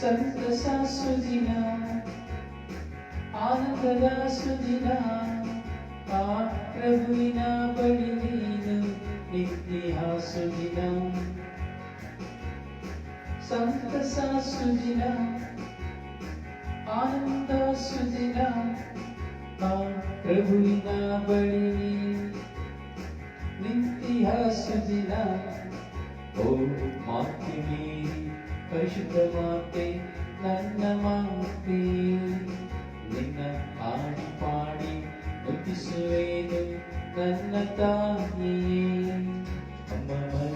Santasa Sudina, Anantada Sudina, Paprabhuina Padidina, Nithniha Sudina. Santasa Sudina, Ananda Sudina, Paprabhuina Padidina, Nithniha Sudina, Oh Matimina. ಪರಿಶುದ್ಧ ಮಾತೆ ನನ್ನ ಮಾತೆ ನಿನ್ನ ಹಾಡಿ ಪಾಡಿ ಮುಗಿಸುವೇನು ನನ್ನ ತಾಯಿಯೇ ಅಮ್ಮ ಮರಿಯೇ ಅಮ್ಮ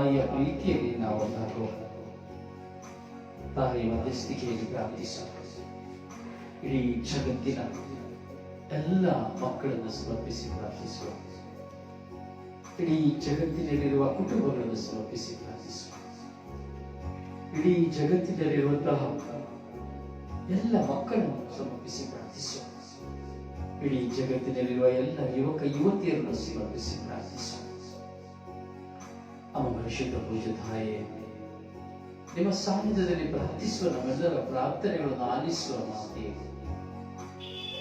ತಾಯಿಯ ಪ್ರೀತಿಯಲ್ಲಿ ನಾವು ಒಂದಾಗುವ ತಾಯಿಯ ಮಧ್ಯಸ್ಥಿಕೆಯಲ್ಲಿ ಪ್ರಾರ್ಥಿಸೋಣ ಇಡೀ ಜಗತ್ತಿನ ಎಲ್ಲ ಮಕ್ಕಳನ್ನು ಸಮರ್ಪಿಸಿ ಪ್ರಾರ್ಥಿಸುವ ಇಡೀ ಜಗತ್ತಿನಲ್ಲಿರುವ ಕುಟುಂಬಗಳನ್ನು ಸಮರ್ಪಿಸಿ ಪ್ರಾರ್ಥಿಸುವ ಇಡೀ ಜಗತ್ತಿನಲ್ಲಿರುವಂತಹ ಎಲ್ಲ ಮಕ್ಕಳನ್ನು ಸಮರ್ಪಿಸಿ ಪ್ರಾರ್ಥಿಸುವ ಇಡೀ ಜಗತ್ತಿನಲ್ಲಿರುವ ಎಲ್ಲ ಯುವಕ ಯುವತಿಯರನ್ನು ಸಮರ್ಪಿಸಿ ಪ್ರಾರ್ಥಿಸುವ ಪರಿಶುದ್ಧ ಪೂಜೆ ತಾಯೇ ನಿಮ್ಮ ಸಾನ್ನಿಧ್ಯದಲ್ಲಿ ಪ್ರಾರ್ಥಿಸುವ ನಮ್ಮೆಲ್ಲರ ಪ್ರಾರ್ಥನೆಗಳನ್ನು ಆಲಿಸುವ ಮಾತೆ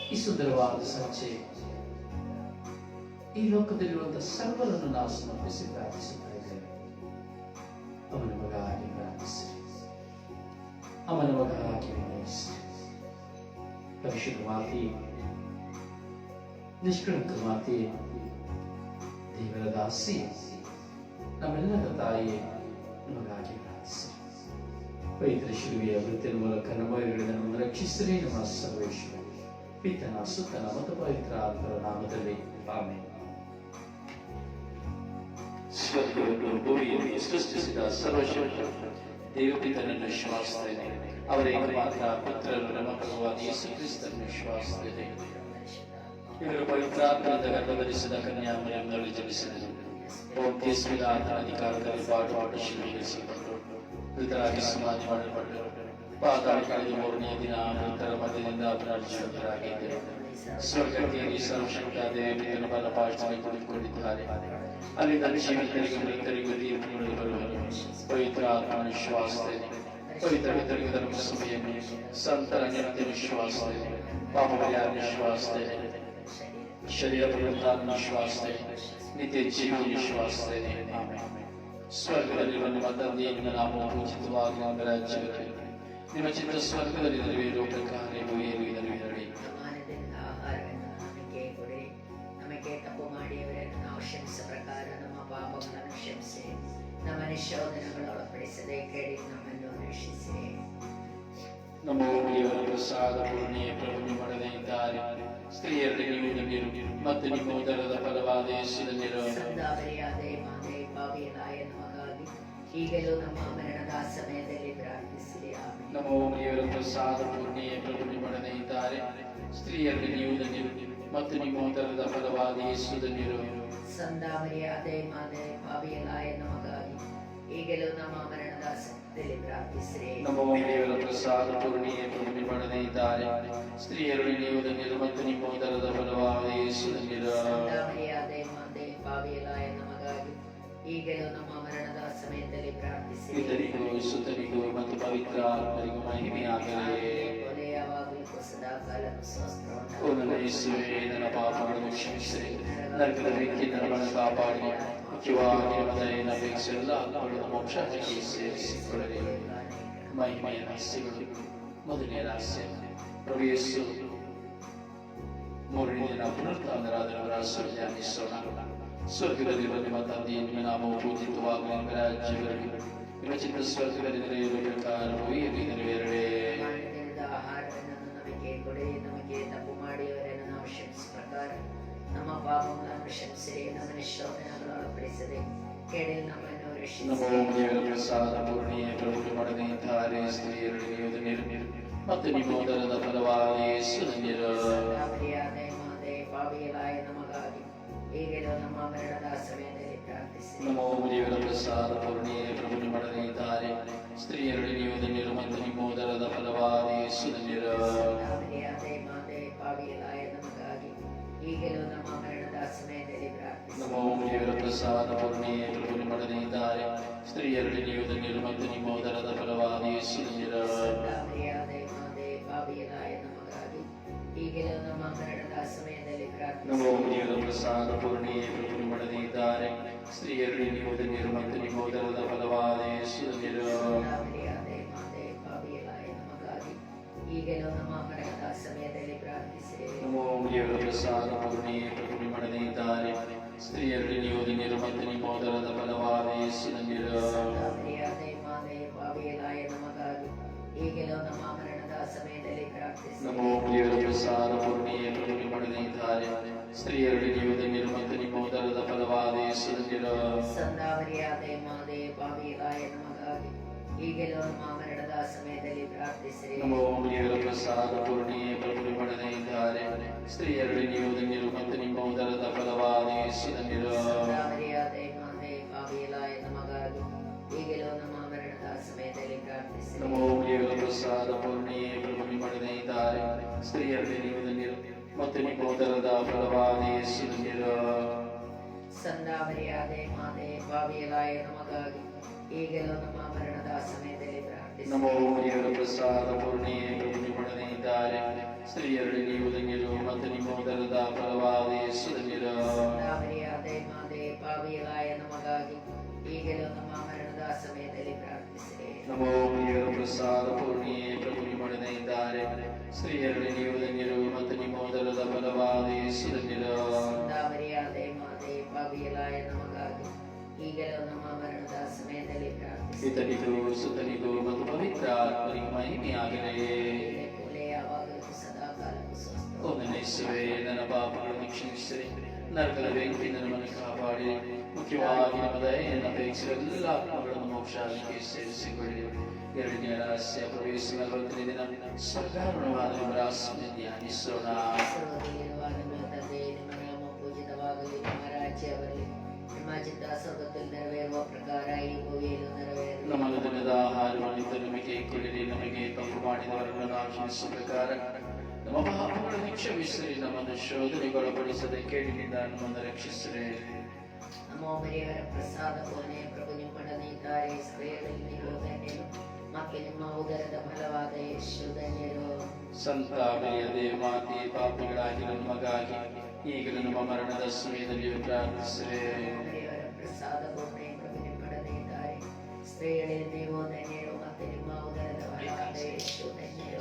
ಈ ಸುಂದರವಾದ ಸಂಚೆ ಈ ಲೋಕದಲ್ಲಿರುವಂತಹ ಸರ್ವರನ್ನು ನಾವು ಸಮರ್ಪಿಸಿ ಪ್ರಾರ್ಥಿಸುತ್ತಾ ಇದ್ದೇವೆ ಅವನ ಮಗಾಗಿ ಪ್ರಾರ್ಥಿಸಿರಿ ಅವನ ಮಗಾಗಿ ವಿನಯಿಸಿರಿ ಪರಿಶುದ್ಧ ಮಾತಿ ನಿಷ್ಕಳಂಕ ಮಾತಿ ದೇವರ ದಾಸಿ ನಮ್ಮೆಲ್ಲರ ತಾಯಿ ನಮಗಾಗಿ ಪ್ರಾರ್ಥಿಸಿ ಪೈತ್ರ ಶಿಲುವೆಯ ವೃತ್ತಿಯ ಮೂಲಕ ನಮ್ಮಗಳಿಂದ ನಮ್ಮನ್ನು ರಕ್ಷಿಸಿರಿ ನಮ್ಮ ಸರ್ವೇಶ್ವರ ಪಿತನ ಸುತ್ತನ ಮತ್ತು ಪವಿತ್ರ ಆತ್ಮರ ನಾಮದಲ್ಲಿ ಆಮೆ ಸ್ವರ್ಗವನ್ನು ಭೂಮಿಯಲ್ಲಿ ಸೃಷ್ಟಿಸಿದ ಸರ್ವಶಕ್ತ ದೇವಪಿತನನ್ನು ವಿಶ್ವಾಸಿಸ್ತೇನೆ ಅವರ ಮಾತ್ರ ಪುತ್ರರು ನಮ್ಮ ಪ್ರಭುವಾದ ಯೇಸು ಕ್ರಿಸ್ತನನ್ನು ವಿಶ್ವಾಸಿಸ್ತೇನೆ ಇವರು ಪವಿತ್ರಾತ್ಮದಿಂದ ಗರ್ಭಧರಿಸಿದ ಕನ್ಯಾಮರಿಯಂನಲ್ಲಿ ಜನಿಸಿದರು ಪೌತ್ಯಸ್ವಿದ ಆತನ ಅಧಿಕಾರದಲ್ಲಿ ಪಾಠ ಪಾಠ ಶಿಲ್ಪಿಸಿಕೊಂಡು ಮೃತರಾಗಿ ಸಮಾಧಿ ಮಾಡಲ್ಪಟ್ಟರು ಪಾತಾಳ ಕಳೆದ ಮೂರನೇ ದಿನ ಮೃತರ ಮಧ್ಯದಿಂದ ಪುನರ್ಜೀವಿತರಾಗಿದ್ದರು ಸ್ವರ್ಗಕ್ಕೆ ಸರ್ವಶಕ್ತ ದೇವಿಯನ್ನು ಬಲಪಾಠವಾಗಿ ಕುಳಿತುಕೊಂಡಿದ್ದಾರೆ ಅಲ್ಲಿಂದ ಜೀವಿತರಿಗೆ ಮೃತರಿಗೂ ತೀರ್ಪುಗಳು ಬರುವರು ಪವಿತ್ರ ಆತ್ಮ ವಿಶ್ವಾಸದಲ್ಲಿ ಪವಿತ್ರ ಪಿತರಿಗೆ ಧರ್ಮ ಸಭೆಯನ್ನು ಸಂತರ ನಿತ್ಯ ವಿಶ್ವಾಸದಲ್ಲಿ ಪಾಪ ಪರಿಹಾರ ವಿಶ್ವಾಸದಲ್ಲಿ ಶರೀರ ಪುನರುತ್ಥಾನ ವಿಶ್ವಾಸನೆ ನಿತ್ಯ ಜೀವ ವಿಶ್ವಾಸನೆ ಆಮೇಲೆ ಸ್ವರ್ಗದಲ್ಲಿರುವ ನಿಮ್ಮ ತಂದೆಯ ನಿಮ್ಮ ನಾಮವು ಪೂಜಿತವಾಗಿ ನಿಮ್ಮ ರಾಜ್ಯಕ್ಕೆ ನಿಮ್ಮ ಚಿತ್ತ ಸ್ವರ್ಗದಲ್ಲಿ ನೆರವೇರುವ ಪ್ರಕಾರ ಭೂಮಿಯಲ್ಲಿ ನೆರವೇರಲಿ ಸಮಾನದಿಂದ ಆಹಾರವನ್ನು ನಮಗೆ ಕೊಡಿ ನಮಗೆ ತಪ್ಪು ಮಾಡಿಯವರನ್ನು ನಾವು ಕ್ಷಮಿಸ ಪ್ರಕಾರ ನಮ್ಮ ಪಾಪಗಳನ್ನು ಕ್ಷಮಿಸಿ ನಮ್ಮ ನಿಶೋಧನೆಗಳು ಒಳಪಡಿಸದೆ ಕೇಳಿ ನಮ್ಮನ್ನು ರಕ್ಷಿಸಿ ನಮ್ಮ ದೇವರ ಪ್ರಸಾದ ಪೂರ್ಣಿಯ ಪ್ರಭು ಮಾಡದೇ ಇದ್ದಾರೆ ಸ್ತ್ರೀಯರಿಗೆ ನೀವು ನೀರು ಮತ್ತು ನಿಮ್ಮ ಉದರದ ಫಲವಾದ ಯೇಸುವಿನ ನೀರು ಸಂದಾವರಿಯಾದೆ ಮಾತೆ ಪಾವಿಯಲಾಯ ನಮಗಾಗಿ ಈಗಲೂ ನಮ್ಮ ಮರಣದ ಸಮಯದಲ್ಲಿ ಪ್ರಾರ್ಥಿಸಿರಿ ಆಮೆನ್. ನಮ್ಮ ದೇವರ ಪ್ರಸಾದ ಪೂರ್ಣಿಯ ಪ್ರಭು ಮಾಡದೇ ಇದ್ದಾರೆ ಸ್ತ್ರೀಯರಿಗೆ ನೀವು ನೀರು ಮತ್ತು ನಿಮ್ಮ ಉದರದ ಫಲವಾದ ಯೇಸುವಿನ ನೀರು ಸಂದಾವರಿಯಾದೆ ಮಾತೆ ಪಾವಿಯಲಾಯ ನಮಗಾಗಿ ಈಗಲೂ ನಮ್ಮ ಮರಣದ ಸಮಯದಲ್ಲಿ ಪ್ರಾರ್ಥಿಸಿರಿ ನಮ್ಮ ದೇವರ ಪ್ರಸಾದ ಪೂರ್ಣಿಯ ಪ್ರಭು ಮಾಡದೇ ಇದ್ದಾರೆ ಸ್ತ್ರೀಯರಿಗೆ ನೀವು ನೀರು ಮತ್ತು ನಿಮ್ಮ ಉದರದ ಫಲವಾದ ಯೇಸುವಿನ ನೀರು ಸಂದಾವರಿಯಾದೆ ಮಾತೆ ಪಾವಿಯಲಾಯ ನಮಗಾಗಿ ಈಗಲೂ ನಮ್ಮ ಮರಣದ ಸಮಯದಲ್ಲಿ ಪ್ರಾರ್ಥಿಸಿರಿ ಪಿತರಿಗೂ ಸುತರಿಗೂ ಮತ್ತು ಪವಿತ್ರ ಆತ್ಮರಿಗೂ ಮಹಿಮೆಯಾಗಲಿ ಕೊಲೆ ಯಾವಾಗಲೂ ಸದಾ ಕಾಲಕ್ಕೂ ಸ್ವಸ್ಥ ಓ ನನ್ನ ಯೇಸುವೆ ನನ್ನ ಪಾಪಗಳನ್ನು ಕ್ಷಮಿಸಿರಿ ನರಕದ ಬೆಂಕಿ ನನ್ನನ್ನು ಕಾಪಾಡಿ ಮುಖ್ಯವಾಗಿ ನಿಮ್ಮ ದಯೆಯನ್ನು ಅಪೇಕ್ಷೆ ಎಲ್ಲ ಆತ್ಮಗಳನ್ನು ಮೋಕ್ಷಕ್ಕೆ ಸೇರಿಸಿಕೊಳ್ಳಲಿ ಮಹಿಮೆಯ ರಹಸ್ಯಗಳು ಮೊದಲನೇ ರಹಸ್ಯ ಪ್ರಭು ಯೇಸು ಮೂರನೇ ದಿನ ಪುನರುತ್ಥಾನರಾದವರ ಸ್ವರ್ಗ ಧ್ಯಾನಿಸೋಣ ಸ್ವರ್ಗದಲ್ಲಿರುವ ನಿಮ್ಮ ತಂದೆಯ ನಿಮ್ಮ ನಾಮವು ಪೂಜಿತವಾಗಲಿ ನಿಮ್ಮ ರಾಜ್ಯ ಬರಲಿ ನಿಮ್ಮ ಚಿತ್ತ ಸ್ವರ್ಗದಲ್ಲಿ ನೆರೆಯುವ ಪ್ರಕಾರವೂ ಇಲ್ಲಿ നമോദേവപ്രസാദപൂർണിയെ പ്രഭുമടനീധാരേ സ്ത്രീയരുടെയോധനിരും പത്തിനിമോദരത ഫലവാലേ സുനിരോ നമോ ദേവപ്രസാദപൂർണിയെ പ്രഭുമടനീധാരേ സ്ത്രീയരുടെ നിയോധനിരും പത്തിനിമോദരത ഫലവാലേ സുനിരോ പാവികളായ നമുക്ക്. ಯೇಸುವಿನ ನೀರು ಮರಿಯಾದೆ ಮಾತೆ ಪಾವಿಯಲಾಯ ನಮಗಾಗಿ ಈಗಲೂ ನಮ್ಮ ಮರಣದ ಸಮಯದಲ್ಲಿ ಪ್ರಾರ್ಥಿಸಿ ನಮೋ ದೇವರ ಪ್ರಸಾದ ಪೂರ್ಣಿಯ ಪ್ರಭು ಮಾಡದೇ ಇದ್ದಾರೆ ಸ್ತ್ರೀಯರು ನೀವು ನೀರು ಮತ್ತು ನಿಮ್ಮ ಉದರದ ಫಲವಾದ ಯೇಸುವಿನ ನೀರು ಮರಿಯಾದೆ ಮಾತೆ ಪಾವಿಯಲಾಯ ನಮಗಾಗಿ ಈಗಲೂ ನಮ್ಮ ಮರಣದ ಸಮಯದಲ್ಲಿ ಪ್ರಾರ್ಥಿಸಿ ನಮೋ ದೇವರ ಪ್ರಸಾದ ಪೂರ್ಣಿಯ ನೀವು ಮತ್ತು ನಿಮ್ಮ ಉದರದ ಫಲವಾದ ನಮ್ಮ ಪ್ರಸಾದ ಪ್ರಭು ಸ್ತ್ರೀಯರಲ್ಲಿ ನೀವು ನೀರು ಮತ್ತು ನಿಮ್ಮ ಉದರದ ಫಲವಾದ ನಮೋ ಫಲವಾದ ಯೇಸುವಿನ ನೀರು ಮರಿಯಾದೆ ಮಾತೆ ಪಾವಿಯಲಾಯ ನಮಗಾಗಿ ಈಗಲೂ ನಮ್ಮ ದೇವರ ಪ್ರಸಾದ ಪೂರ್ಣಿಯ ಪ್ರಭು ಮಾಡದೇ ಇದ್ದಾರೆ ಸ್ತ್ರೀಯರು ನೀವು ಮತ್ತು ನಿಮ್ಮ ಉದರದ ಫಲವಾದ ಸಂದಾವರಿಯಾದೆ ಮಾತೆ ಪಾವಿಯಲಾಯ ನಮಗಾಗಿ. ಈಗಲೂ ನಮ್ಮ ಮರಣದ ಸಮಯದಲ್ಲಿ ಪ್ರಾರ್ಥಿಸಿರಿ ನಮೋ ದೇವರ ಪ್ರಸಾದ ಪೂರ್ಣಿಯ ಪ್ರಭು ಮಾಡದೇ ಇದ್ದಾರೆ ಸ್ತ್ರೀಯರು ನೀವು ನೀರು ಮತ್ತು ನಿಮ್ಮ ಉದರದ ಫಲವಾದ ಯೇಸುವಿನ ನೀರು ಸಂದಾವರಿಯಾದೆ ಮಾತೆ ಪಾವಿಯಲಾಯ ನಮಗಾಗಿ ಈಗಲೂ ನಮ್ಮ ಮರಣದ ಸಮಯದಲ್ಲಿ ಪ್ರಾರ್ಥಿಸಿರಿ ನಮೋ ದೇವರ ಪ್ರಸಾದ ಪೂರ್ಣಿಯ ಪ್ರಭು ಮಾಡದೇ ಇದ್ದಾರೆ ಸ್ತ್ರೀಯರು ನೀವು ನೀರು ಮತ್ತು ನಿಮ್ಮ ಉದರದ ಫಲವಾದ ಯೇಸುವಿನ ನೀರು ಸಂದಾವರಿಯಾದೆ ಮಾತೆ ಪಾವಿಯಲಾಯ ನಮಗಾಗಿ ಈಗಲೂ ನಮ್ಮ ಮರಣದ നമോ പ്രസാദപൂർണിയെ പുണ്യമണിതാരെ സ്ത്രീയരുടെ ഉദങ്ങിലോ മതിനി മോദരത ഫലവാദേ സുതങ്ങിലോ നമോ പ്രസാദപൂർണിയെ പുണ്യമണിതാരെ സ്ത്രീയരുടെ ഉദങ്ങിലോ മതിനി മോദരത ഫലവാദേ സുതങ്ങിലോ മരിയാതെ മാതേ പാപികളായ നമ ಈಗಲೂ ನಮ್ಮ ಮರಣದ ಸಮಯದಲ್ಲಿ ಮತ್ತು ಪವಿತ್ರ ಆತ್ಮನಿಗೂ ಮಹಿಮೆಯಾಗಲಿ ಕೊಲೆ ಯಾವಾಗಲೂ ಸದಾ ಕಾಲಕ್ಕೂ ಸ್ವಸ್ಥ. ಓ ನನ್ನ ಪಾಪಗಳನ್ನು ಕ್ಷಮಿಸಿರಿ ನರಕದ ಬೆಂಕಿ ನಮ್ಮನ್ನು ಕಾಪಾಡಿ. ಮುಖ್ಯವಾಗಿ ನಮ್ಮ ದಯೆಯನ್ನು ಅಪೇಕ್ಷಿಸಿದ ಎಲ್ಲ ಆತ್ಮಗಳನ್ನು ಮೋಕ್ಷಾದಿಗೆ ಸೇರಿಸಿಕೊಳ್ಳಿ. ಎರಡನೇ ರಹಸ್ಯ ಪ್ರವೇಶ ನಲವತ್ತನೇ ದಿನ ಸಾಧಾರಣವಾದ ವಿಮರಾಸನೆ ಧ್ಯಾನಿಸೋಣ. ಸರ್ವದಲ್ಲಿರುವ ತಂದೆ ನಿಮ್ಮ ನಾಮ ಪೂಜಿತವಾಗಲಿ ನಿಮ್ಮ ರಾಜ್ಯ ಬರಲಿ. ನಿಮ್ಮ ನೆರವೇರುವ ಪ್ರಕಾರ ಈ ಭೂಮಿಯಲ್ಲೂ ನೆರವೇರಲಿ? ನಮ್ಮ ದಿನದ ಆಹಾರವನ್ನು ನಮಗೆ ಕೊಡಿರಿ ನಮಗೆ ತಪ್ಪು ಮಾಡಿದವರನ್ನು ಕ್ಷಮಿಸುವ ಪ್ರಕಾರ ನಮ್ಮ ಪಾಪಗಳನ್ನು ಕ್ಷಮಿಸಿರಿ ನಮ್ಮನ್ನು ಶೋಧನೆಗೊಳಪಡಿಸದೆ ಕೇಳಿನಿಂದ ನಮ್ಮನ್ನು ರಕ್ಷಿಸಿರಿ. ನಮೋ ಮರಿಯವರ ಪ್ರಸಾದ ಪೂರ್ಣೆ ಪ್ರಭು ನಿಮ್ಮೊಡನೆ ಇದ್ದಾರೆ ಸ್ತ್ರೀಯರಲ್ಲಿ ನೀವು ಧನ್ಯರು ಮತ್ತು ನಿಮ್ಮ ಉದರದ ಫಲವಾದ ಯೇಸು ಧನ್ಯರು. ಸಂತ ಮೇರಿಯ ಮಾತೆ ಪಾಪಿಗಳಾಗಿ ನಮಗಾಗಿ ಈಗಲೂ ನಮ್ಮ ಮರಣದ ಸಮಯದಲ್ಲಿ ಪ್ರಾರ್ಥಿಸಿರಿ. ಪ್ರಸಾದ ಬೋಧನೆ ಪ್ರಭುನಿ ಪಡೆದಿದ್ದಾರೆ ಸ್ತ್ರೀಗಳಲ್ಲಿ ನೀವು ಧನ್ಯರು ಮತ್ತೆ ನಿಮ್ಮ ಉದರದ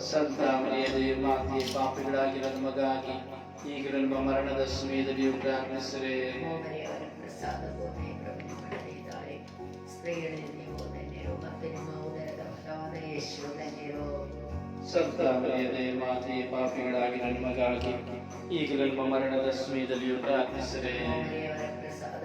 ಸಂತ ಮರಿಯದೇ ಮಾತೆ ಪಾಪಿಗಳಾಗಿರೋ ನಮಗಾಗಿ ಈಗಲೂ ನಮ್ಮ ಮರಣದ ಸಮಯದಲ್ಲಿಯೂ ಪ್ರಾರ್ಥಿಸಿರೆ. ಪ್ರಸಾದ ಬೋಧನೆ ಪ್ರಭುನಿ ಸ್ತ್ರೀಗಳಲ್ಲಿ ನೀವು ಧನ್ಯರು ಮತ್ತು ನಿಮ್ಮ ಉದರದ ಫಲವಾದ ಯೇಸು ಧನ್ಯರು ಸಂತ ಮರಿಯದೇ ಮಾತೆ ಪಾಪಿಗಳಾಗಿರೋ ನಮಗಾಗಿ ಈಗ ನಮ್ಮ ಮರಣದ ಸಮಯದಲ್ಲಿಯೂ ಪ್ರಾರ್ಥಿಸಿರೆ ಪ್ರಸಾದ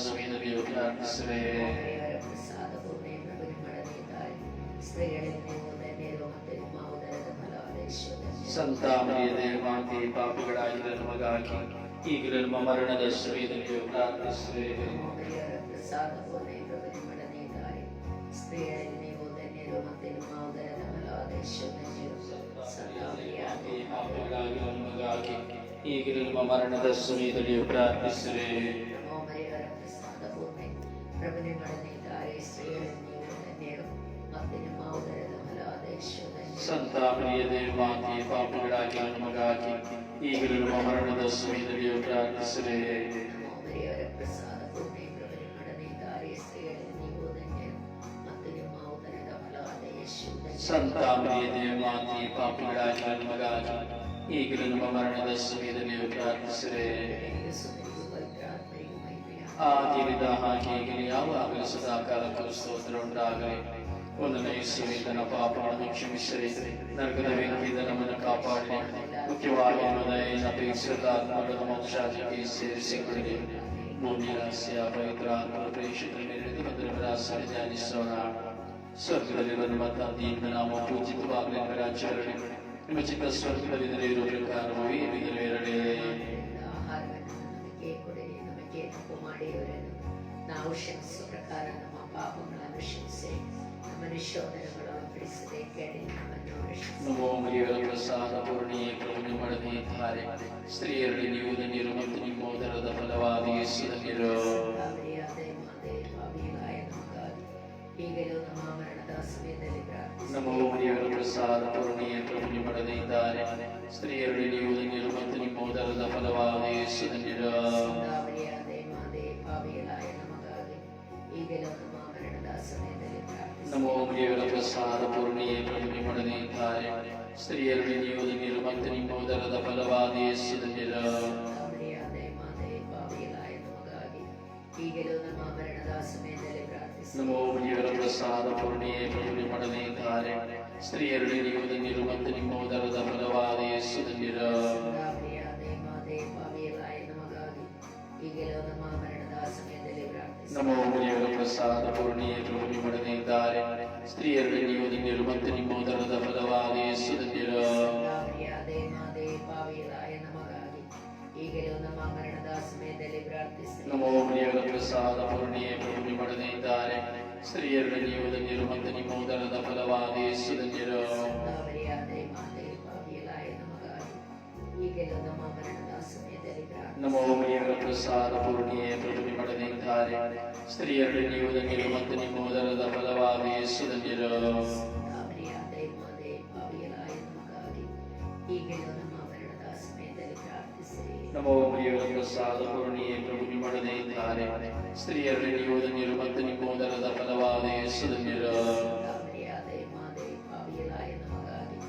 ಸಮಯದಲ್ಲಿಯೂ ಪ್ರಾರ್ಥಿಸಿರಿ ದೇವರ ಪ್ರಸಾದ ಭೂಮಿ ಪ್ರಭುನಿ ಪಡೆದಿದ್ದಾರೆ ಸ್ತ್ರೀಗಳಲ್ಲಿ ನೀವು ಧನ್ಯರು ಮತ್ತು ನಿಮ್ಮ ಉದರದ ಫಲವಾದ ಯೇಸು ಸಂತ ಮರಿಯದೇ ಮಾತೆ ಪಾಪಿಗಳಾಗಿರೋ ನಮಗಾಗಿ ಈಗಲೂ ನಮ್ಮ ಮರಣದ ಸಮಯದಲ್ಲಿಯೂ ಪ್ರಾರ್ಥಿಸಿರಿ ದೇವರ ಪ್ರಸಾದ ಭೂಮಿ ಪ್ರಭುನಿ ಪಡೆದಿದ್ದಾರೆ ಸ್ತ್ರೀಗಳಲ್ಲಿ ನೀವು ಧನ್ಯರು ಮತ್ತು ನಿಮ್ಮ ಉದರದ ಫಲವಾದ ಯೇಸು ಸಂತ ಮರಿಯದೇ ಮಾತೆ ಪಾಪಿಗಳಾಗಿರೋ ನಮಗಾಗಿ ಈಗಲೂ ನಮ್ಮ ಮರಣದ ಸಮಯದಲ್ಲಿಯೂ ಪ್ರಾರ್ಥಿಸಿರಿ ದೇವರ ಪ್ರಸಾದ ಭೂಮಿ ಪ್ರಭುನಿ ಪಡೆದಿದ್ದಾರೆ ಸ್ತ್ರೀಗಳಲ್ಲಿ ನೀವು ಧನ್ಯರು ಮತ್ತು ನಿಮ್ಮ ಉದರದ ಫಲವಾದ ಯೇಸು ಸಂತ ಮರಿಯದೇ ಮಾತೆ ಪಾಪಿಗಳಾಗಿರೋ ನಮಗಾಗಿ ಈಗಲೂ ನಮ್ಮ ಮರಣದ ಸಮಯದಲ್ಲಿಯೂ ಪ್ರಾರ್ಥಿಸಿರಿ ದೇವರ ಪ್ರಸಾದ ಭೂಮಿ ಪ್ರಭುನಿ ಪಡೆದಿದ್ದಾರೆ ಸ್ತ್ರೀಗಳಲ್ಲಿ ನೀವು ಧನ್ಯರು ಮತ್ತು ನಿಮ್ಮ ಉದರದ ಫಲವಾದ ಯೇಸು ಮಾತೆ ಪಾಪಿಗಳಾಗಿರೋ ನಮಗಾಗಿ ಈಗಲೂ ನಮ್ಮ ಮರಣದ ಸಮಯದಲ್ಲಿಯೂ ಪ್ರಾರ್ಥಿಸಿರಿ ಮರಿಯವರ ಪ್ರಸಾದ ಯೇಸು ಸಂತ ಪಾಪಿಗಳಾಗಿ ನಮಗಾಗಿ ಈಗಲೂ ನಮ್ಮ ಮರಣದ ಸಮಯದಲ್ಲಿಯೂ ಪ್ರಾರ್ಥಿಸಿರಿ. ಪ್ರಾರ್ಥಿಸಿರೆ ಆ ಆದಿರಿದ ಹಾಗೆ ಈಗಲೂ ಯಾವಾಗಲೂ ಸದಾ ಕಾಲಕ್ಕೂ ಸ್ತೋತ್ರ ಉಂಟಾಗಲಿ. ಒಂದು ನಯಸ್ಸುವೆ ತನ್ನ ಪಾಪವನ್ನು ಕ್ಷಮಿಸಿರಿ. ನರಕದ ವ್ಯಕ್ತಿಯಿಂದ ನಮ್ಮನ್ನು ಕಾಪಾಡಿ ಮುಖ್ಯವಾಗಿ ನಮ್ಮದೈನ ಅಪೇಕ್ಷಿತ ಆತ್ಮಗಳ ಮೋಕ್ಷಾದಿಗೆ ಸೇರಿಸಿಕೊಳ್ಳಿ. ಭೂಮಿಯ ರಹಸ್ಯ ಪವಿತ್ರ ಆತ್ಮ ಪ್ರೇಷಿತ ಮೇಲೆ ಭದ್ರಪರಾಸನ ಧ್ಯಾನಿಸೋಣ. ಸ್ವರ್ಗದಲ್ಲಿರುವ ನಮ್ಮ ತಂದೆಯಿಂದ ನಾವು ಪೂಜಿತವಾಗಲಿ ನಿಮ್ಮ ರಾಜ್ಯದಲ್ಲಿ ನಿಮ್ಮ ಚಿತ್ತ ಸ್ವರ್ಗದಲ್ಲಿ ನೆರೆಯಿರುವ ಪ್ರಕಾರವೂ ಈ ನೆರವೇರಲಿ ಆಹಾರವನ್ನು ನಮಗೆ ಕೊಡಿರಿ ನಮಗೆ ತಪ್ಪು ಮಾಡಿಯವರನ್ನು ನಾವು ಕ್ಷಮಿಸುವ ಪ್ರಕಾರ ನಮ್ಮ ಪಾಪಗಳನ್ನು ಕ್ಷಮಿಸಿ ನಮ್ಮ ನಮ್ಮನ್ನು ರಕ್ಷಿಸಿ ನಮೋ ಮರಿಯವರ ಪ್ರಸಾದ ಪೂರ್ಣಿಯೇ ಪ್ರಭು ಮಾಡದೇ ಇದ್ದಾರೆ. ಸ್ತ್ರೀಯರಲ್ಲಿ ನೀವು ಧನ್ಯರು ಮತ್ತು ನಿಮ್ಮ ಫಲವಾದ ಯೇಸು ನಮೋ ಮರಿಯವರ ಪ್ರಸಾದ ಪೂರ್ಣಿಯೇ ಪ್ರಭು ಮಾಡದೇ ಇದ್ದಾರೆ ಸ್ತ್ರೀಯರಲ್ಲಿ ನೀವು ಧನ್ಯರು ಮತ್ತು ನಿಮ್ಮ ಉದರದ ಫಲವಾದ ಯೇಸು ಧನ್ಯರು ಮರ್ಯಾದೆ ಮಾತೆ ಪಾಪಿಗಳಾಯ ನಮಗಾಗಿ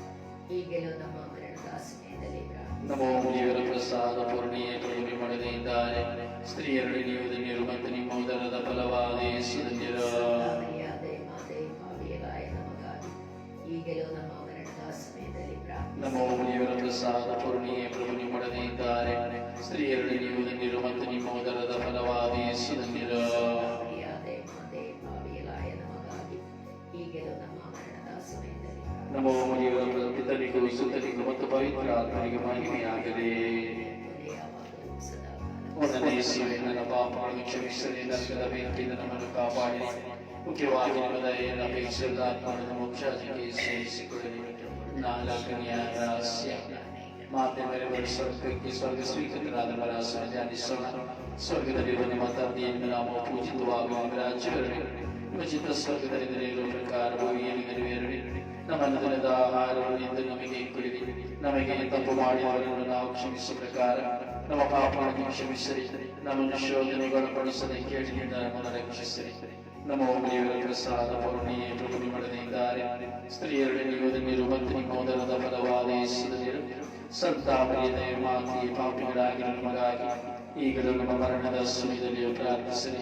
ಈಗಲೂ ನಮ್ಮ ಮರಣದ ಸಮಯದಲ್ಲಿ ಪ್ರಾರ್ಥಿಸಿ ನಮೋ ಮುನಿಯವರ ಪ್ರಸಾದ ಪೂರ್ಣಿಯೇ ಪ್ರಭು ಮಾಡದೇ ಇದ್ದಾರೆ ಸ್ತ್ರೀಯರಲ್ಲಿ ನೀವು ಧನ್ಯರು ಮತ್ತು ನಿಮ್ಮ ಉದರದ ಫಲವಾದ ನಾವು ಪೂಜಿತವಾಗುವ ನಿಮ್ಮ ರಾಜ್ಯಗಳಲ್ಲಿ ನಿಮ್ಮ ಚಿತ್ತ ಸ್ವರ್ಗದಲ್ಲಿ ನಡೆಯುವ ಪ್ರಕಾರ ಭೂಮಿಯಲ್ಲಿ ನೆರವೇರಲಿ ನಮ್ಮ ದಿನದ ಆಹಾರವನ್ನು ಇಂದು ನಮಗೆ ಕುಡಿರಿ ನಮಗೆ ತಪ್ಪು ಮಾಡಿದವರನ್ನು ನಾವು ಕ್ಷಮಿಸುವ ಪ್ರಕಾರ ನಮ್ಮ ಪಾಪಗಳನ್ನು ಕ್ಷಮಿಸಿರಿ ನಮ್ಮನ್ನು ಶೋಧನೆಗೊಳಪಡಿಸದೆ ಕೇಳಿನಿಂದ ನಮ್ಮನ್ನು ರಕ್ಷಿಸಿರಿ ನಮ್ಮ ಒಬ್ಬರಿಯವರ ಪ್ರಸಾದ ಪೂರ್ಣಿಯೇ ಪ್ರಭು ನಿಮ್ಮೊಡನಿದ್ದಾರೆ ಸ್ತ್ರೀಯರಲ್ಲಿ ನೀವು ನೀರು ಮತ್ತು ನಿಮ್ಮ ಉದರದ ಫಲವಾದ ಯೇಸುವಿನ ದೇವಿ ಮಾತಿ ಪಾಪಿಗಳಾಗಿರುವ ನಮಗಾಗಿ ಈಗಲೂ ನಮ್ಮ ಮರಣದ ಸಮಯದಲ್ಲಿಯೂ ಪ್ರಾರ್ಥಿಸಿರಿ.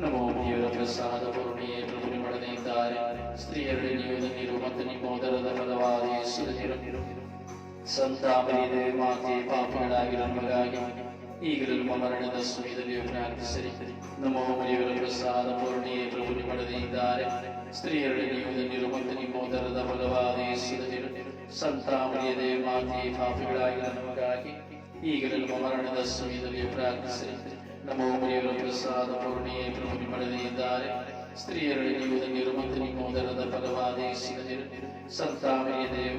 ನಮೋ ದೇವರ ಪ್ರಸಾದ ಪೂರ್ಣಿಯೇ ಪ್ರಭು ನಿಮ್ಮೊಡನಿದ್ದಾರೆ ಸ್ತ್ರೀಯರಲ್ಲಿ ನೀವು ನೀರು ಮತ್ತು ನಿಮ್ಮ ಉದರದ ಫಲವಾದ ಯೇಸುವಿನ ಸಂತಾಪರಿಯದೆ ಮಾತೆ ಪಾಪಿಗಳಾಗಿರೋ ನಮಗಾಗಿ ಈಗಲೂ ನಮ್ಮ ಮರಣದ ಸಮಯದಲ್ಲಿಯೂ ಪ್ರಾರ್ಥಿಸಿರಿ. ನಮೋ ದೇವರ ಪ್ರಸಾದ ಪೂರ್ಣಿಯೇ ಪ್ರಭು ನಿಮ್ಮೊಡನಿದ್ದಾರೆ ಸ್ತ್ರೀಯರಲ್ಲಿ ನೀವು ನೀರು ಮತ್ತು ನಿಮ್ಮ ಉದರದ ಫಲವಾದ ಯೇಸುವಿನ ಸಂತಾಪರಿಯದೆ ಮಾತಿ ಪಾಪಿಗಳಾಗಿರೋ ನಮಗಾಗಿ. ಈಗಲೂ ನಮ್ಮ ಮರಣದ ಸಮಯದಲ್ಲಿ ಪ್ರಾರ್ಥಿಸಿ. ನಮ್ಮ ಒಬ್ಬರಿಯವರ ಪ್ರಸಾದ ಪೂರ್ಣಿಯೇ ಪ್ರಭು ಪಡೆದಿದ್ದಾರೆ. ಸ್ತ್ರೀಯರಲ್ಲಿ ನೀವು ನೀರು ಮತ್ತು ನಿಮ್ಮ ಉದರದ ಫಲವಾದ ಯೇಸುವಿನ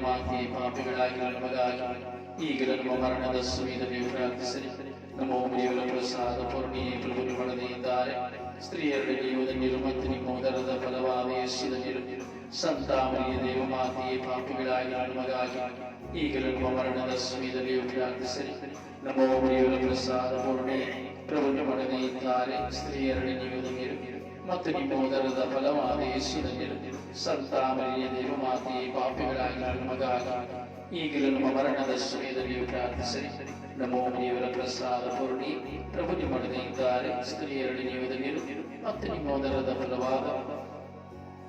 ಮಾತಿ ಮಾತೆ ಪಾಪಿಗಳಾಗಿರೋ ನಮಗಾಗಿ. ಈಗಲೂ ನಮ್ಮ ಮರಣದ ಸಮಯದಲ್ಲಿ ಪ್ರಾರ್ಥಿಸಿ. ನಮ್ಮ ಒಬ್ಬರಿಯವರ ಪ್ರಸಾದ ಪೂರ್ಣಿಯೇ ಪ್ರಭು ಪಡೆದಿದ್ದಾರೆ. ಸ್ತ್ರೀಯರಲ್ಲಿ ನೀವು ನೀರು ಮತ್ತು ನಿಮ್ಮ ಉದರದ ಫಲವಾದ ಸಂತಾಪರಿಯದೆ ಮಾತೆ ಪಾಪಿಗಳಾಗಿರೋ ನಮಗಾಗಿ ಈಗಲೂ ನಮ್ಮ ಮರಣದ ಸಮಯದಲ್ಲಿಯೂ ಪ್ರಾರ್ಥಿಸಿರಿ ನಮ್ಮ ಒಬ್ಬರಿಯವರ ಪ್ರಸಾದ ಪೂರ್ಣಿಯೇ ಮಡನೆ ಇದ್ದಾರೆ. ಸ್ತ್ರೀಯರಲ್ಲಿ ನೀವು ನೀರು ಮತ್ತು ನಿಮ್ಮ ಉದರದ ಫಲವಾದ ಯೇಸುವಿನ ಸಂತಾಮರಿಯ ದೇವ ಪಾಪಿಗಳಾಗಿ ನಮಗಾಗಿ ಈಗಲೂ ನಮ್ಮ ಮರಣದ ಸಮಯದಲ್ಲಿಯೂ ಪ್ರಾರ್ಥಿಸಿರಿ ನಮ್ಮ ದೇವರ ಪ್ರಸಾದ ಪೂರ್ಣಿ, ಪ್ರಭು ನಿಮ್ಮೊಡನಿದ್ದಾರೆ ಸ್ತ್ರೀಯರಲ್ಲಿ ನೀವು ನೀರು ಮತ್ತು ನಿಮ್ಮ ಉದರದ ಫಲವಾದ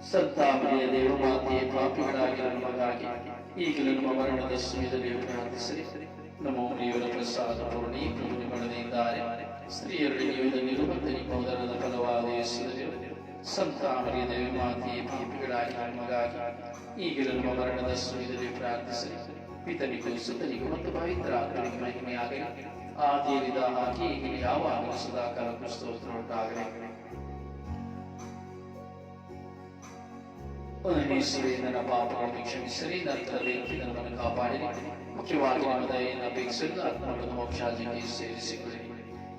ನೀರು ಸಂತಾಮರಿಯ ದೇವ ಮಾತೆ ಪಾಪಿಗಳಾಗಿರೋ ನಮಗಾಗಿ. ಈಗಲೂ ನಮ್ಮ ಮರಣದ ಸಮಯದಲ್ಲಿ ಪ್ರಾರ್ಥಿಸಿರಿ. ನಮ್ಮ ದೇವರ ಪ್ರಸಾದ ಪೂರ್ಣಿ ಪೂರ್ಣಿ ಪಡೆದಿದ್ದಾರೆ ಸ್ತ್ರೀಯರಲ್ಲಿ ನೀವು ನೀರು ಪೌದರದ ಫಲವಾದ ಸಂತಾಮರಿಯ ದೇವಿ ಮಾತೆಯ ಪಾಪಿಗಳಾಗಿ ನಮಗಾಗಿ. ಈಗಲೂ ನಮ್ಮ ಮರಣದ ಸಮಯದಲ್ಲಿ ಪ್ರಾರ್ಥಿಸಿರಿ. ಪಿತನಿಗೂ ಸುತನಿಗೂ ಮತ್ತು ಪವಿತ್ರ ಮಹಿಮೆಯಾಗಲಿ. ಆ ದೇವಿದ ಹಾಗೆ ಯಾವಾಗಲೂ ಸದಾಕಾಲ ಕ್ರಿಸ್ತೋತ್ರ ಉಂಟಾಗಲಿ ಪಾಪಗಳನ್ನು ಕ್ಷಮಿಸಿರಿ ನಂತರ ಕಾಪಾಡಿರಿ ಮುಖ್ಯವಾಗಿ ನಿಮ್ಮ ಅಪೇಕ್ಷಿಸಲು ಆತ್ಮಗಳನ್ನು ಸೇರಿಸಿಕೊಳ್ಳಿ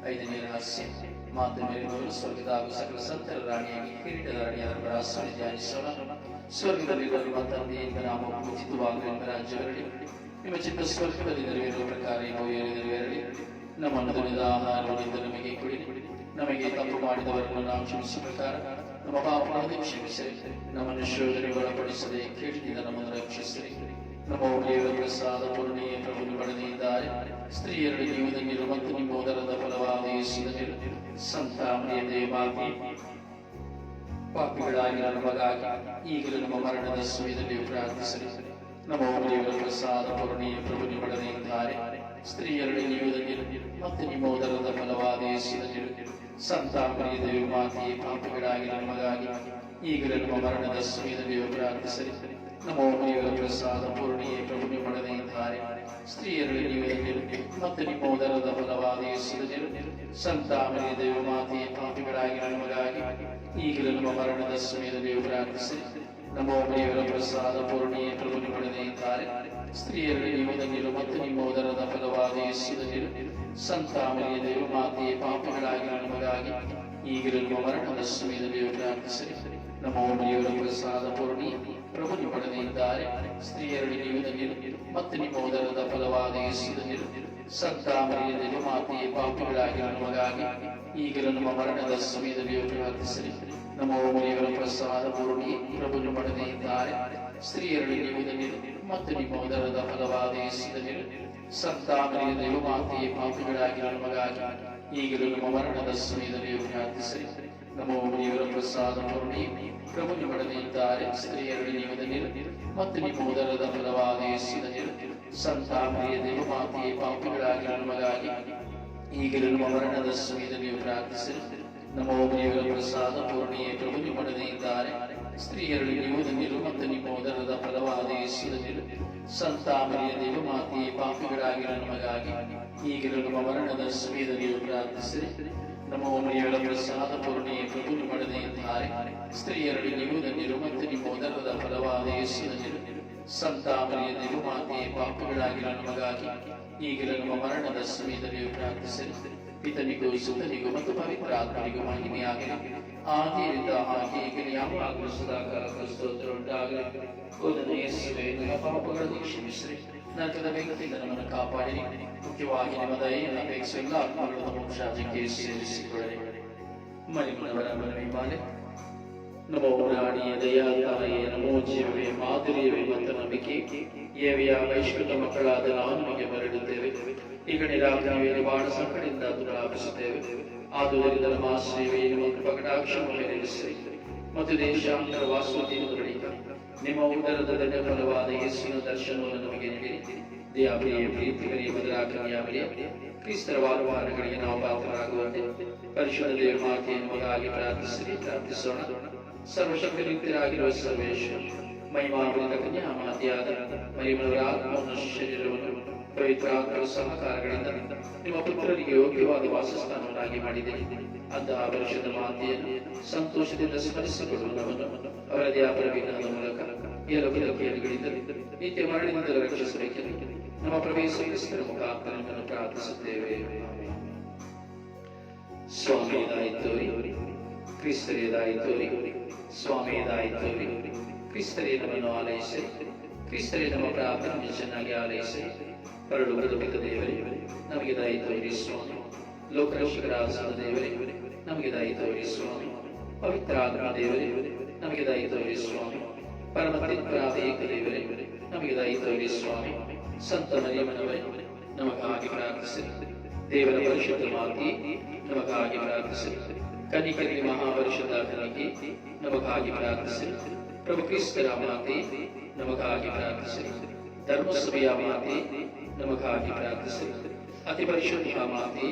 ಐದನೇ ರಹಸ್ಯ ಮಾತು ಸ್ವರ್ಗದ ಹಾಗೂ ಸಕಲ ಸಂತರ ರಾಣಿಯಾಗಿ ಕಿರೀಟದ ರಾಣಿಯಾದ ಬರಾಸನೆ ಧ್ಯಾನಿಸೋಣ. ಸ್ವರ್ಗದಲ್ಲಿ ಬರುವ ತಂದೆಯಿಂದ ನಾವು ಪೂಜಿತವಾಗುವ ನಿಮ್ಮ ನಿಮ್ಮ ಚಿತ್ತ ಸ್ವರ್ಗದಲ್ಲಿ ನೆರವೇರುವ ಪ್ರಕಾರ ನೆರವೇರಲಿ. ನಮ್ಮನ್ನು ದುಡಿದ ಆಹಾರವನ್ನು ನಮಗೆ ಕುಡಿ. ನಮಗೆ ತಪ್ಪು ಮಾಡಿದವರನ್ನು ನಾವು ಕ್ಷಮಿಸುವ ಪ್ರಕಾರ ನಮ್ಮ ಪಾಪಗಳನ್ನು ಕ್ಷಮಿಸಿರಿ ನಮ್ಮನ್ನು ಶೋಧನೆಗೆ ಒಳಪಡಿಸದೆ ಕೇಳಿದ ನಮ್ಮನ್ನು ರಕ್ಷಿಸಿರಿ ನಮ್ಮ ದೇವರ ಪ್ರಸಾದ ಪೂರ್ಣಿಯೇ ಪ್ರಭು ನಿಮ್ಮೊಡನಿದ್ದಾರೆ ಸ್ತ್ರೀಯರಲ್ಲಿ ನೀವು ನೀರು ಮತ್ತು ನಿಮ್ಮ ಉದರದ ಫಲವಾದ ಯೇಸುವಿನ ನೀರು ಸಂತಾಮರಿಯ ದೇವಾತಿ ಪಾಪಿಗಳಾಗಿರೋ ನಮಗಾಗಿ ಈಗಲೂ ನಮ್ಮ ಮರಣದ ಸಮಯದಲ್ಲಿಯೂ ಪ್ರಾರ್ಥಿಸಿರಿ ನಮ್ಮ ದೇವರ ಪ್ರಸಾದ ಪೂರ್ಣಿಯೇ ಪ್ರಭು ನಿಮ್ಮೊಡನಿದ್ದಾರೆ ಸ್ತ್ರೀಯರಲ್ಲಿ ನೀವು ನೀರು ಮತ್ತು ನಿಮ್ಮ ಉದರದ ಫಲವಾದ ಯೇಸುವಿನ ನೀರು ಸಂತಾಮರಿಯ ದೇವ ಮಾತೆ ಪಾಪಿಗಳಾಗಿರೋ ನಮಗಾಗಿ ಈಗಲೂ ನಮ್ಮ ಮರಣದ ಸಮಯದಲ್ಲಿಯೂ ಪ್ರಾರ್ಥಿಸಿರಿ ನಮ್ಮ ದೇವರ ಪ್ರಸಾದ ಪೂರ್ಣಿಯೇ ಪ್ರಭು ನಿಮ್ಮೊಡನಿದ್ದಾರೆ ಸ್ತ್ರೀಯರಲ್ಲಿ ನೀವು ನೀರು ಮತ್ತು ನಿಮ್ಮ ಉದರದ ಫಲವಾದ ಯೇಸುವಿನ ನೀರು ಸಂತಾಮರಿಯ ದೇವ ಮಾತೆ ಪಾಪಿಗಳಾಗಿರೋ ನಮಗಾಗಿ ಈಗಲೂ ನಮ್ಮ ಮರಣದ ಸಮಯದಲ್ಲಿಯೂ ಪ್ರಾರ್ಥಿಸಿರಿ ನಮ್ಮ ದೇವರ ಪ್ರಸಾದ ಪೂರ್ಣಿಯೇ ಪ್ರಭು ನಿಮ್ಮೊಡನಿದ್ದಾರೆ ಸ್ತ್ರೀಯರಲ್ಲಿ ನೀವು ನೀರು ಮತ್ತು ನಿಮ್ಮ ಉದರದ ಫಲವಾದ ಯೇಸುವಿನ ನೀರು ಸಂತಾಮರಿಯ ದೇವ ಮಾತೆ ಪಾಪಗಳಾಗಿ ನಮಗಾಗಿ ಈಗಿರುವ ಮರಣದ ಸಮಯದಲ್ಲಿ ಪ್ರಾರ್ಥಿಸಲಿ ನಮ್ಮ ದೇವರ ಪ್ರಸಾದ ಪೂರ್ಣಿ ಪ್ರಭು ಪಡೆದಿದ್ದಾರೆ ಸ್ತ್ರೀಯರಲ್ಲಿ ನೀವು ನೀರು ಮತ್ತು ನಿಮ್ಮ ಉದರದ ಫಲವಾದ ಸಂತಾಮರಿಯ ದೇವ ಮಾತೆ ಪಾಪಗಳಾಗಿ ನಮಗಾಗಿ ಈಗಲೂ ನಮ್ಮ ಮರಣದ ಸಮಯದಲ್ಲಿ ಪ್ರಾರ್ಥಿಸಲಿ ನಮ್ಮ ದೇವರ ಪ್ರಸಾದ ಪೂರ್ಣಿ ಪ್ರಭು ಪಡೆದಿದ್ದಾರೆ ಸ್ತ್ರೀಯರಲ್ಲಿ ನೀರು ಮತ್ತು ನಿಮ್ಮ ಉದರದ ಫಲವಾದ ಯೇಸುವಿನ ಸಂತಾಮರಿಯ ದೇವಮಾತೆಯೇ ಪಾಪಿಗಳಾಗಿರುವ ನಮಗಾಗಿ ಈಗಲೂ ನಮ್ಮ ಮರಣದ ಸಮಯದಲ್ಲಿ ಪ್ರಾರ್ಥಿಸಿ ನಮೋ ದೇವರ ಪ್ರಸಾದ ಪೂರ್ಣಿ ಪ್ರಭು ನಿಮ್ಮೊಡನೆ ಇದ್ದಾರೆ. ಸ್ತ್ರೀಯರಲ್ಲಿ ನೀವು ಧನ್ಯರು ಮತ್ತು ನಿಮ್ಮ ಉದರದ ಫಲವಾದ ಯೇಸುವಿನ ಸಂತಾಮರಿಯ ದೇವಮಾತೆಯೇ ಪಾಪಿಗಳಾಗಿರುವ ನಮಗಾಗಿ ಈಗಲೂ ನಮ್ಮ ಮರಣದ ಸಮಯದಲ್ಲಿ ಪ್ರಾರ್ಥಿಸಿ ನಮೋ ದೇವರ ಪ್ರಸಾದ ಪೂರ್ಣಿಯೇ ಪ್ರಭು ನಿಮ್ಮೊಡನೆ ಇದ್ದಾರೆ. ಸ್ತ್ರೀಯರಲ್ಲಿ ನೀವು ಧನ್ಯರು ಮತ್ತು ನಿಮ್ಮ ಉದರದ ಫಲವಾದ ಯೇಸುವಿನ ಸಂತಾಮರಿಯ ದೇವಮಾತೆಯೇ ಪಾಪಿಗಳಾಗಿರುವ ನಮಗಾಗಿ ಈಗಲೂ ನಮ್ಮ ಮರಣದ ಸಮಯದಲ್ಲಿ ಪ್ರಾರ್ಥಿಸಿರಿ. ನಮ್ಮ ಮರಿಯಳ ಪ್ರಸಾದ ಪೂರ್ಣಿಯೇ ಪ್ರಭು ನಿಮ್ಮೊಡನೆ ಇದ್ದಾರೆ ಸ್ತ್ರೀಯರಲ್ಲಿ ನೀವು ಧನ್ಯರು ಮತ್ತು ನಿಮ್ಮ ಉದರದ ಫಲವಾದ ಯೇಸುವಿನ ಸಂತಾಮರಿಯ ದೇವಮಾತೆಯೇ ಪಾಪಿಗಳಾಗಿರುವ ನಮಗಾಗಿ ಈಗಲೂ ನಮ್ಮ ಮರಣದ ಸಮಯದಲ್ಲಿ ಪ್ರಾರ್ಥಿಸಿರಿ. ಪಿತನಿಗೂ ಸುತನಿಗೂ ಮತ್ತು ಪವಿತ್ರ ಆತ್ಮನಿಗೂ ಮಹಿಮೆಯಾಗಲಿ ಆದಿಯಿಂದ ಹಾಗೆ ಈಗ ಯಾವಾಗಲೂ ಸದಾಕಾಲ ಸ್ತೋತ್ರ ಉಂಟಾಗಲಿ ಓದನ ಯೇಸುವೆ ನಮ್ಮ ಪಾಪಗಳನ್ನು ಕ್ಷಮಿಸಿರಿ ನರಕದ ಬೆಂಕಿಯಿಂದ ನಮ್ಮನ್ನು ಕಾಪಾಡಿ ಮುಖ್ಯವಾಗಿ ನಿಮ್ಮ ದಯೆಯನ್ನು ಅಪೇಕ್ಷೆ ಎಲ್ಲ ಆತ್ಮಗಳನ್ನು ಮೋಕ್ಷಾಜಕ್ಕೆ ಸೇರಿಸಿಕೊಳ್ಳಿ ಮರಿಮನವರ ಮನವಿ ಮಾಲೆ ನಮೋ. ರಾಣಿಯ ದಯಾತಾಯೇ ನಮೋ ಜೀವವೇ ಮಾಧುರ್ಯವೇ ಮತ್ತು ನಂಬಿಕೆ ಏವಿಯ ವೈಶ್ವಿಕ ಮಕ್ಕಳಾದ ನಾವು ನಿಮಗೆ ಮರಳುತ್ತೇವೆ ಈ ಕಡೆ ರಾತ್ರಿಯಲ್ಲಿ ಬಹಳ ಸಂಕಟದಿಂದ ದುರಾಪಿಸುತ್ತೇವೆ ಆದುದರಿಂದ ನಮ್ಮ ಆಶ್ರಯವೇ ನಿಮ್ಮ ಕೃಪಕಟಾಕ್ಷವನ್ನು ನೆಲೆಸಿರಿ ಮತ್ತು ದೇಶಾಂತರ ವಾಸುದೇವರುಗಳಿಗೆ ನಿಮ್ಮ ಉದರದ ದಂಡ ಫಲವಾದ ಯೇಸುವಿನ ದರ್ಶನವನ್ನು ನಮಗೆ ನೀಡಿರಿ ದೇವರಿಯ ಪ್ರೀತಿಗರಿಯ ಬದಲಾಕರಿಯಾಗಲಿ ಕ್ರಿಸ್ತರ ವಾರವಾರಗಳಿಗೆ ನಾವು ಪಾತ್ರರಾಗುವಂತೆ ಪರಿಶುದ್ಧ ದೇವ ಮಾತೆಯನ್ನು ಮಗಾಗಿ ಪ್ರಾರ್ಥಿಸಿರಿ ಪ್ರಾರ್ಥಿಸೋಣ ಸರ್ವಶಕ್ತರಿಗಿರುವ ಸರ್ವೇಶ್ವರ ಮಹಿಮಾಮೃತ ಕನ್ಯಾ ಮಾತೆಯಾದ ಮರಿಮಳವರ ಆತ್ಮವನ್ನು ಶರೀರವನ್ನು ಪವಿತ್ರಾತ್ಮ ಸಹಕಾರಗಳಿಂದ ನಿಮ್ಮ ಪುತ್ರರಿಗೆ ಯೋಗ್ಯವಾದ ವಾಸಸ್ಥಾನವನ್ನಾಗಿ ಮಾಡಿದೆ. ಅಂತಹ ಪರಿಶುದ್ಧ ಮಾತೆಯನ್ನು ಸಂತೋಷದಿಂದ ಸ್ಮರಿಸಿಕೊಳ್ಳುವುದನ್ನು ಅವರ ದ್ಯಾಪರ ವಿಧಾನದ ಮೂಲಕ ಎಲ್ಲ ವಿಧಗಳಿಂದ ನಿತ್ಯ ಮರಣಿನಿಂದ ರಕ್ಷಿಸಬೇಕೆಂದು ನಮ್ಮ ಪ್ರವೇಶ ಮುಖಾಂತರ ನಿಮ್ಮನ್ನು ಪ್ರಾರ್ಥಿಸುತ್ತೇವೆ. ಸ್ವಾಮಿಯದಾಯಿತೋರಿ ಕ್ರಿಸ್ತರೇದಾಯಿತೋರಿ ಸ್ವಾಮಿಯದಾಯಿತೋರಿ ಕ್ರಿಸ್ತರೇ ನಮ್ಮನ್ನು ಆಲಯಿಸಿ, ಕ್ರಿಸ್ತರೇ ನಮ್ಮ ಪ್ರಾರ್ಥನೆ ಚೆನ್ನಾಗಿ ಆಲೈಸಿ ಕರಡು ಬದುಕಿದ ದೇವರೇ ನಮಗೆ ದಾಯಿ ತೋರಿ ಸ್ವಾಮಿ ಲೋಕರಕ್ಷಕರಾದ ದೇವರೇ ನಮಗೆ ದಾಯಿ ತೋರಿ ಸ್ವಾಮಿ ಪವಿತ್ರ ಆತ್ಮ ದೇವರೇ ನಮಗೆ ದಾಯಿ ತೋರಿ ಸ್ವಾಮಿ ಪರಮತಿಪರಾದ ಏಕ ದೇವರೇ ನಮಗೆ ದಾಯಿ ತೋರಿ ಸ್ವಾಮಿ ಸಂತ ಮರಿಯಮ್ಮನವರೇ ನಮಗಾಗಿ ಪ್ರಾರ್ಥಿಸಿರಿ ದೇವರ ಪರಿಶುದ್ಧ ಮಾತಿ ನಮಗಾಗಿ ಪ್ರಾರ್ಥಿಸಿರಿ ಕನಿಕರಿ ಮಹಾಪರಿಷದ ಕನಿಕೆ ನಮಗಾಗಿ ನಮಗಾಗಿ ಪ್ರಭು ಕ್ರಿಸ್ತರ ಮಾತೆ ನಮಗಾಗಿ ಪ್ರಾರ್ಥಿಸಿರಿ ಧರ್ಮಸಭೆಯ ಮಾತೆ ನಮಗಾಗಿ ಪ್ರಾರ್ಥಿಸಿರಿ ಅತಿ ಪರಿಶುದ್ಧ ಮಾತೆ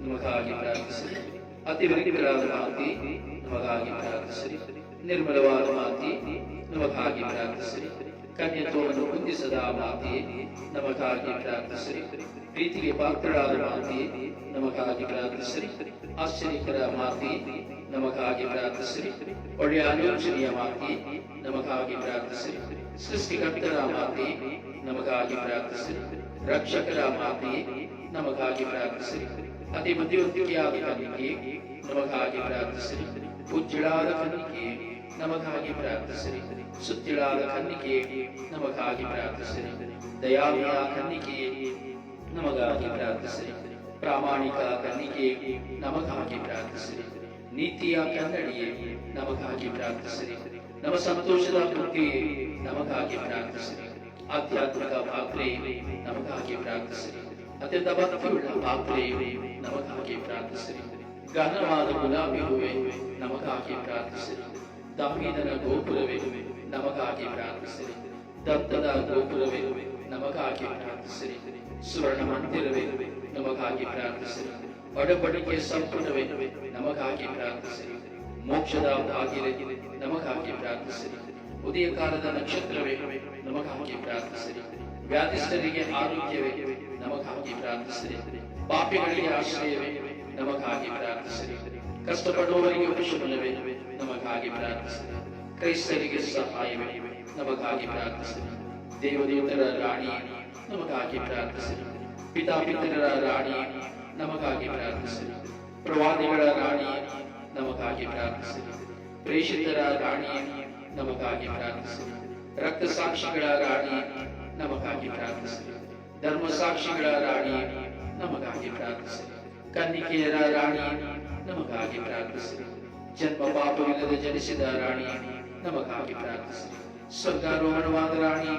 ನಮಗಾಗಿ ಪ್ರಾರ್ಥಿಸಿರಿ ಅತಿ ವಿರಿಗಳಾದ ಮಾತೆ ನಮಗಾಗಿ ಪ್ರಾರ್ಥಿಸಿರಿ ನಿರ್ಮಲವಾದ ಮಾತೆ ನಮಗಾಗಿ ಪ್ರಾರ್ಥಿಸಿರಿ ಕನ್ಯತ್ವವನ್ನು ಹೊಂದಿಸದ ಮಾತೆ ನಮಗಾಗಿ ಪ್ರಾರ್ಥಿಸಿರಿ ಪ್ರೀತಿಗೆ ಪಾತ್ರರಾದ ಮಾತೆ ನಮಗಾಗಿ ಪ್ರಾರ್ಥಿಸಿರಿ ಆಶ್ಚರ್ಯಕರ ಮಾತೆ ನಮಗಾಗಿ ಪ್ರಾರ್ಥಿಸಿರಿ ಒಳ್ಳೆಯ ಆಲೋಚನೆಯ ಮಾತೆ ನಮಗಾಗಿ ಪ್ರಾರ್ಥಿಸಿರಿ ಸೃಷ್ಟಿಕರ್ತರ ಮಾತೆ ನಮಗಾಗಿ ಪ್ರಾರ್ಥಿಸಿರಿ ರಕ್ಷಕರ ಮಾತೆ ನಮಗಾಗಿ ಪ್ರಾರ್ಥಿಸಿರಿ ಅತಿ ಬುದ್ಧಿವಂತಿಕೆಯಾದ ಕನ್ನಿಕೆ ನಮಗಾಗಿ ಪ್ರಾರ್ಥಿಸಿರಿ ಪೂಜ್ಯಳಾದ ಕನ್ನಿಕೆ ನಮಗಾಗಿ ಪ್ರಾರ್ಥಿಸಿರಿ ಸುತ್ತಿಳಾದ ಕನ್ನಿಕೆ ನಮಗಾಗಿ ಪ್ರಾರ್ಥಿಸಿರಿ ದಯಾಮಯ ಕನ್ನಿಕೆ ನಮಗಾಗಿ ಪ್ರಾರ್ಥಿಸಿರಿ ಪ್ರಾಮಾಣಿಕ ಕನ್ನಿಕೆ ನಮಗಾಗಿ ಪ್ರಾರ್ಥಿಸಿರಿ ನೀತಿಯ ಕನ್ನಡಿಯೇ ನಮಗಾಗಿ ಪ್ರಾರ್ಥಿಸಿರಿ ನಮ್ಮ ಸಂತೋಷದ ಬುದ್ಧಿಯೇ ನಮಗಾಗಿ ಪ್ರಾರ್ಥಿಸಿರಿ ಆಧ್ಯಾತ್ಮಿಕ ಪಾತ್ರೆ ನಮಗಾಗಿ ಪ್ರಾರ್ಥಿಸಿರಿ ಅತ್ಯಂತ ಭಕ್ತಿಯುಳ್ಳ ಪಾತ್ರೆ ನಮಗಾಗಿ ಪ್ರಾರ್ಥಿಸಿರಿ ಘನವಾದ ಗುಲಾಬಿ ಹೂವೆ ನಮಗಾಗಿ ಪ್ರಾರ್ಥಿಸಿರಿ ದಾವೀದನ ಗೋಪುರವೇ ನಮಗಾಗಿ ಪ್ರಾರ್ಥಿಸಿರಿ ದತ್ತದ ಗೋಪುರವೇ ನಮಗಾಗಿ ಪ್ರಾರ್ಥಿಸಿರಿ ಸುವರ್ಣ ಮಂದಿರವೇ ನಮಗಾಗಿ ಪ್ರಾರ್ಥಿಸಿರಿ ಒಡಬಡಿಕೆ ಸಂಪುಟವೇ ನಮಗಾಗಿ ಪ್ರಾರ್ಥಿಸಿರಿ ಮೋಕ್ಷದ ಬಾಗಿಲೆ ನಮಗಾಗಿ ಪ್ರಾರ್ಥಿಸಿರಿ ಉದಯ ಕಾಲದ ನಕ್ಷತ್ರವೇ ನಮಗಾಗಿ ಪ್ರಾರ್ಥಿಸಿರಿ ವ್ಯಾಧಿಸ್ಥರಿಗೆ ಆರೋಗ್ಯವೇ ನಮಗಾಗಿ ಪ್ರಾರ್ಥಿಸಿರಿ ಪಾಪಿಗಳಿಗೆ ಆಶ್ರಯವೇ ನಮಗಾಗಿ ಪ್ರಾರ್ಥಿಸಿರಿ ಕಷ್ಟಪಡುವವರಿಗೆ ಉಪಶಮನವೇ ನಮಗಾಗಿ ಪ್ರಾರ್ಥಿಸಿರಿ ಕ್ರೈಸ್ತರಿಗೆ ಸಹಾಯವೇ ನಮಗಾಗಿ ಪ್ರಾರ್ಥಿಸಿರಿ ದೇವದೇವತರ ರಾಣಿ ನಮಗಾಗಿ ಪ್ರಾರ್ಥಿಸಿರಿ ಪಿತಾಪಿತರರ ರಾಣಿ ನಮಗಾಗಿ ಪ್ರಾರ್ಥಿಸಿರಿ ಪ್ರವಾದಿಗಳ ರಾಣಿ ನಮಗಾಗಿ ಪ್ರಾರ್ಥಿಸಿರಿ ಪ್ರೇಷಿತರ ರಾಣಿ ನಮಗಾಗಿ ಪ್ರಾರ್ಥಿಸಿರಿ ರಕ್ತ ಸಾಕ್ಷಿಗಳ ರಾಣಿ ನಮಗಾಗಿ ಪ್ರಾರ್ಥಿಸಿರಿ ಧರ್ಮ ಸಾಕ್ಷಿಗಳ ರಾಣಿ ನಮಗಾಗಿ ಪ್ರಾರ್ಥಿಸಿರಿ ಕನ್ನಿಕೆಯರ ರಾಣಿ ನಮಗಾಗಿ ಪ್ರಾರ್ಥಿಸಿರಿ ಜನ್ಮ ಪಾಪವಿಲ್ಲದೆ ಜನಿಸಿದ ರಾಣಿ ನಮಗಾಗಿ ಪ್ರಾರ್ಥಿಸಿರಿ ಸ್ವರ್ಗಾರೋಹಣವಾದ ರಾಣಿ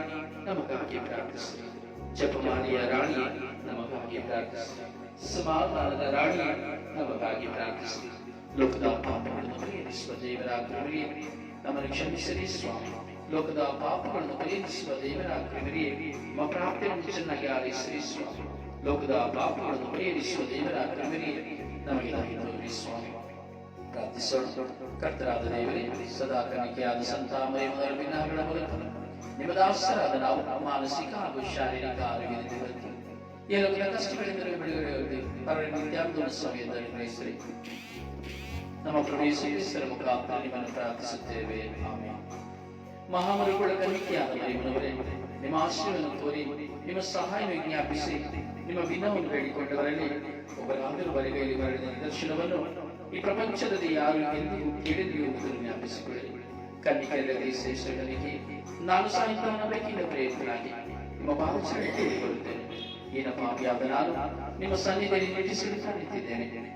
ನಮಗಾಗಿ ಪ್ರಾರ್ಥಿಸಿ ಜಪಮಾಲಿಯ ರಾಣಿ ನಮಗಾಗಿ ಪ್ರಾರ್ಥಿಸಿ ಸಮಾಧಾನದ ರಾಣಿ ನಮಗಾಗಿ ಪ್ರಾರ್ಥಿಸಿ ಲೋಕದ ಪಾಪಗಳನ್ನು ಪರಿಹರಿಸುವ ದೇವರ ಕೃಪೆಯೇ ನಮ್ಮನ್ನು ಕ್ಷಮಿಸಿರಿ ಸ್ವಾಮಿ ಲೋಕದ ಪಾಪಗಳನ್ನು ಪರಿಹರಿಸುವ ದೇವರ ಕೃಪೆಗೆ ನಮ್ಮ ಪ್ರಾಪ್ತಿಯನ್ನು ಚೆನ್ನಾಗಿ ಆಲಿಸಿರಿ ಸ್ವಾಮಿ. ಲೋಕದ ಪಾಪಗಳನ್ನು ಪರಿಹರಿಸುವ ದೇವರ ಕೃಪೆಗೆ ನಮಗೆ ದಯತೋರಿ ಸ್ವಾಮಿ. ಪ್ರಾರ್ಥಿಸೋಣ. ಕರ್ತರಾದ ದೇವರೇ, ಸದಾ ಕನಿಕೆಯಾದ ಸಂತ ಮೊದಲ ವಿನಾಗಳ ಮೂಲಕ ನಿಮ್ಮ ದಾಸರಾದ ನಾವು ಮಾನಸಿಕ ಹಾಗೂ ಶಾರೀರಿಕ ಆರೋಗ್ಯದಿಂದ ಬದುಕಿ ಎಲ್ಲ ಕಷ್ಟಗಳಿಂದ ಬಿಡುಗಡೆ ಪರರ ನಿತ್ಯಾಬ್ದ ಸಮಯದಲ್ಲಿ ಗ್ರಹಿಸಿರಿ ನಮ್ಮ ಪ್ರವೇಶಿಸರ ಮುಖಾಂತರ ನಿಮ್ಮನ್ನು ಪ್ರಾರ್ಥಿಸುತ್ತೇವೆ. ಮಹಾಮರುಗಳ ಕಲಿಕೆಯಾದ ದೇವರೇ, ನಿಮ್ಮ ಆಶ್ರಯವನ್ನು ತೋರಿ ನಿಮ್ಮ ಸಹಾಯ ವಿಜ್ಞಾಪಿಸಿ, ನಿಮ್ಮ ವಿನವನ್ನು ಬೇಡಿಕೊಂಡವರಲ್ಲಿ ಒಬ್ಬರಾದರೂ ಬರಿಗೈಲಿ ಬರೆದ ನಿದರ್ಶನವನ್ನು ಈ ಪ್ರಪಂಚದಲ್ಲಿ ಯಾರು ಎಂದಿಗೂ ಕೇಳಿದ್ರು ಎಂಬುದನ್ನು ಜ್ಞಾಪಿಸಿಕೊಳ್ಳಿ ಕನ್ನಿಕೆಯರಲ್ಲಿ ಶ್ರೇಷ್ಠಗಳಿಗೆ ನಾನು ಸಹಿತ ಬೇಕಿನ ಪ್ರಯತ್ನಾಗಿ ನಿಮ್ಮ ಭಾವಚರಣೆ ಕೇಳಿಕೊಳ್ಳುತ್ತೇನೆ ಏನಪ್ಪ ಪಾಪಿಯಾದ ನಾನು ನಿಮ್ಮ ಸನ್ನಿಧಿಯಲ್ಲಿ ನಿಲ್ಲಿಸಲು ಕಾಣುತ್ತಿದ್ದೇನೆ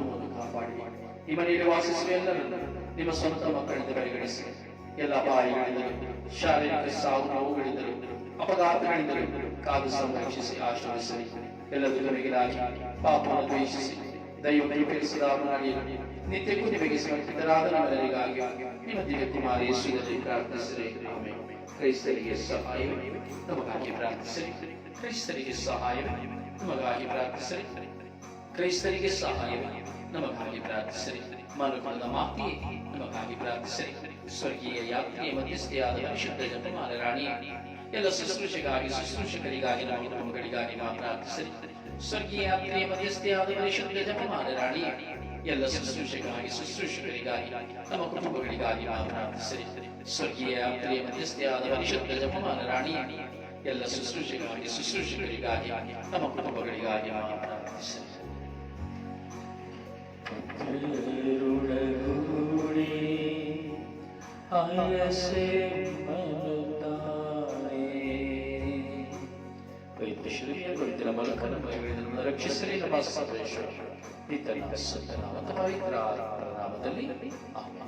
ಈ ಮನೆಯಲ್ಲಿ ವಾಸಿಸುವ ಎಲ್ಲರನ್ನು ನಿಮ್ಮ ಸ್ವಂತ ಮಕ್ಕಳಿಂದ ಪರಿಗಣಿಸಿ ಎಲ್ಲ ಅಪಾಯಗಳಿಂದಲೂ ಶಾರೀರಿಕ ಸಾವು ನೋವುಗಳಿಂದಲೂ ಅಪಘಾತಗಳಿಂದಲೂ ಕಾದು ಸಂರಕ್ಷಿಸಿ ಆಶ್ರಯಿಸಲಿ ಎಲ್ಲ ದುರ್ಗಮಿಗಳಾಗಿ ಪಾಪವನ್ನು ದ್ವೇಷಿಸಿ ದೈವ ದೈವರಿಸಿದ ಮಾಡಿಯಲು ನಿತ್ಯಕ್ಕೂ ನಿಮಗೆ ಸಮರ್ಪಿತರಾದ ನಮ್ಮೆಲ್ಲರಿಗಾಗಿ ನಿಮ್ಮ ದಿವ್ಯ ಕುಮಾರಿ ಯೇಸುವಿನಲ್ಲಿ ಪ್ರಾರ್ಥಿಸಿರಿ ಆಮೆನ್. ಕ್ರೈಸ್ತರಿಗೆ ಸಹಾಯವೇ ನಮಗಾಗಿ ಪ್ರಾರ್ಥಿಸಿರಿ ಕ್ರೈಸ್ತರಿಗೆ ಸಹಾಯವೇ ನಮಗಾಗಿ ಪ್ರಾರ್ಥಿಸಿರಿ ಕ್ರೈಸ್ತರಿಗೆ ಸಹಾಯವೇ ನಮಗಾಗಿ ಪ್ರಾರ್ಥಿಸಿರಿ ಮನುಕುಲದ ಮಾತೆಯೇ ನಮಗಾಗಿ ಪ್ರಾರ್ಥಿಸಿರಿ ಸ್ವರ್ಗೀಯ ಯಾತ್ರೆಯ ಮಧ್ಯಸ್ಥೆಯಾದ ಪರಿಶುದ್ಧ ಜಪಮಾಲ ರಾಣಿ ಎಲ್ಲ ಶುಶ್ರೂಷೆಗಾಗಿ ಶುಶ್ರೂಷಕರಿಗಾಗಿ ನಮ್ಮ ಕುಟುಂಬಗಳಿಗಾಗಿ ನಾವು ಪ್ರಾರ್ಥಿಸಿರಿ ಸ್ವರ್ಗೀಯ ಯಾತ್ರೆಯ ಮಧ್ಯಸ್ಥೆಯಾದ ಪರಿಶುದ್ಧ ಜಪಮಾಲ ರಾಣಿ ಎಲ್ಲ ಶುಶ್ರೂಷೆಗಾಗಿ ಶುಶ್ರೂಷಕರಿಗಾಗಿ ನಮ್ಮ ಕುಟುಂಬಗಳಿಗಾಗಿ ನಾವು ಪ್ರಾರ್ಥಿಸಿರಿ ಸ್ವರ್ಗೀಯ ಯಾತ್ರೆಯ ಮಧ್ಯಸ್ಥೆಯಾದ ಪರಿಶುದ್ಧ ಜಪಮಾಲ ರಾಣಿ ಎಲ್ಲ ಶುಶ್ರೂಷೆಗಾಗಿ ಶುಶ್ರೂಷಕರಿಗಾಗಿ ನಮ್ಮ ಕುಟುಂಬಗಳಿಗಾಗಿ ನಾವು ನಮ್ಮ ಇವುಗಳನ್ನು ರಕ್ಷಿಸಲಿ ನಮ್ಮ ಸರ್ವೇಶ್ವರ ಪಿತನ ಸುತ್ತನ ಮತ್ತು ಪವಿತ್ರ ನಾಮದಲ್ಲಿ ಆಮೆನ್